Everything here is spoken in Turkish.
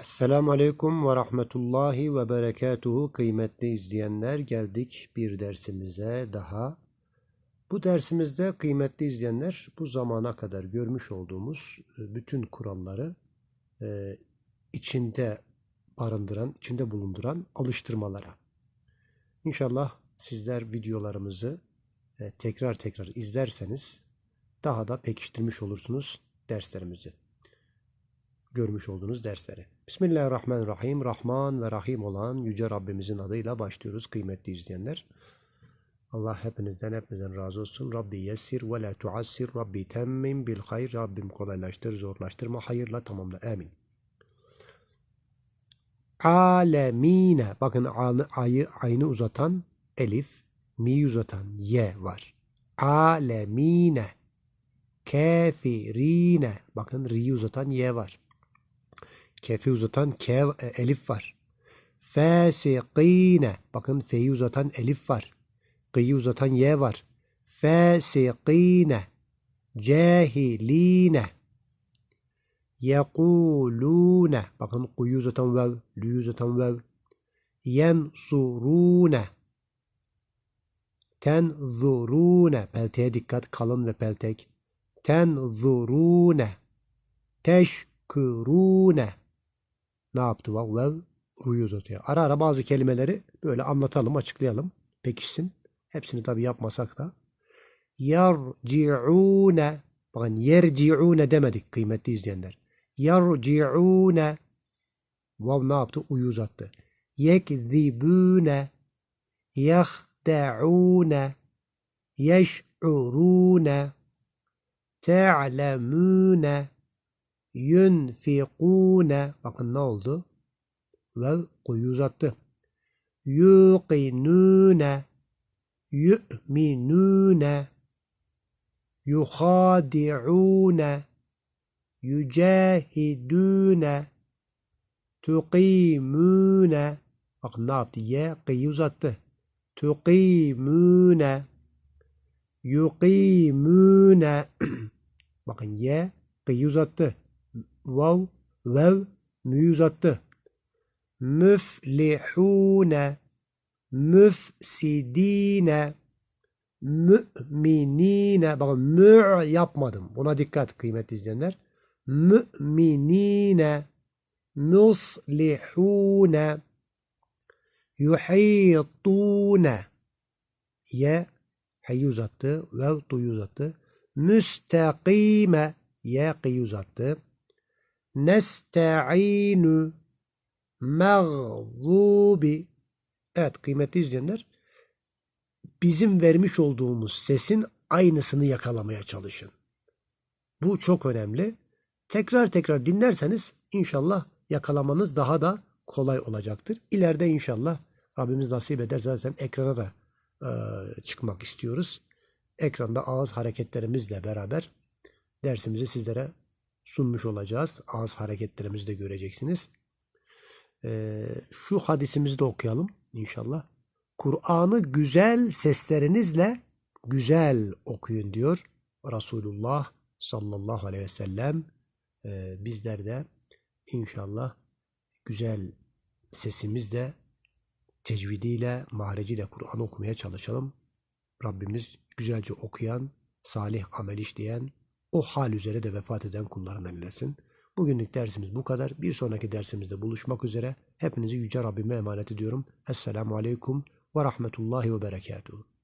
Esselamu Aleyküm ve Rahmetullahi ve Berekatuhu kıymetli izleyenler geldik bir dersimize daha. Bu dersimizde kıymetli izleyenler bu zamana kadar görmüş olduğumuz e, bütün kuralları e, içinde barındıran, içinde bulunduran alıştırmalara. İnşallah sizler videolarımızı e, tekrar tekrar izlerseniz daha da pekiştirmiş olursunuz derslerimizi görmüş olduğunuz dersleri. Bismillahirrahmanirrahim. Rahman ve Rahim olan Yüce Rabbimizin adıyla başlıyoruz kıymetli izleyenler. Allah hepinizden hepinizden razı olsun. Rabbi yessir ve la tuassir. Rabbi temmim bil hayr. Rabbim kolaylaştır, zorlaştırma, hayırla tamamla. Amin. Alemine. Bakın ayı, aynı uzatan elif, mi uzatan ye var. Alemine. Kafirine. Bakın ri uzatan ye var. Kefi uzatan ke, e, elif var. Fasikine. Bakın fe'yi uzatan elif var. Gı'yı uzatan ye var. Fasikine. Cahiline. Yekulune. Bakın kuyu uzatan vev. Lü uzatan vev. Yensurune. Tenzurune. Pelteye dikkat. Kalın ve peltek. Tenzurune. Teşkurune. Ne yaptı bak vev ruyu uzatıyor. Ara ara bazı kelimeleri böyle anlatalım, açıklayalım. Pekişsin. Hepsini tabi yapmasak da. Yarci'une. Bakın yerci'une demedik kıymetli izleyenler. Yarci'une. Vav ne yaptı? Uyu uzattı. Yekzibune. Yahda'une. Yeş'urune. Te'lemune. Yunfikune. Bakın ne oldu? Ve kuyu uzattı. Yuqinune. Yu'minune. Yuhadi'une. Yücahidune. Tuqimune. Bakın ne yaptı? Ye kıyı uzattı. Tuqimune. Yuqimune. Bakın ye kıyı uzattı. Vav, vev, müyü uzattı. Müflihune, müfsidine, müminine. Bakın mü yapmadım. Buna dikkat kıymetli izleyenler. Müminine, muslihune, yuhitune. Ye, hayy uzattı. Vev, tuyu uzattı. Müstakime. Ye, kıyı uzattı. Nesta'inu mağzubi Evet kıymetli izleyenler bizim vermiş olduğumuz sesin aynısını yakalamaya çalışın. Bu çok önemli. Tekrar tekrar dinlerseniz inşallah yakalamanız daha da kolay olacaktır. İleride inşallah Rabbimiz nasip eder zaten ekrana da e, çıkmak istiyoruz. Ekranda ağız hareketlerimizle beraber dersimizi sizlere sunmuş olacağız. Ağız hareketlerimizi de göreceksiniz. Ee, şu hadisimizi de okuyalım inşallah. Kur'an'ı güzel seslerinizle güzel okuyun diyor Resulullah sallallahu aleyhi ve sellem. Ee, bizler de inşallah güzel sesimizle tecvidiyle, mahreciyle Kur'an okumaya çalışalım. Rabbimiz güzelce okuyan, salih amel işleyen, o hal üzere de vefat eden kullarından eylesin. Bugünlük dersimiz bu kadar. Bir sonraki dersimizde buluşmak üzere. Hepinizi Yüce Rabbime emanet ediyorum. Esselamu Aleyküm ve Rahmetullahi ve Berekatuhu.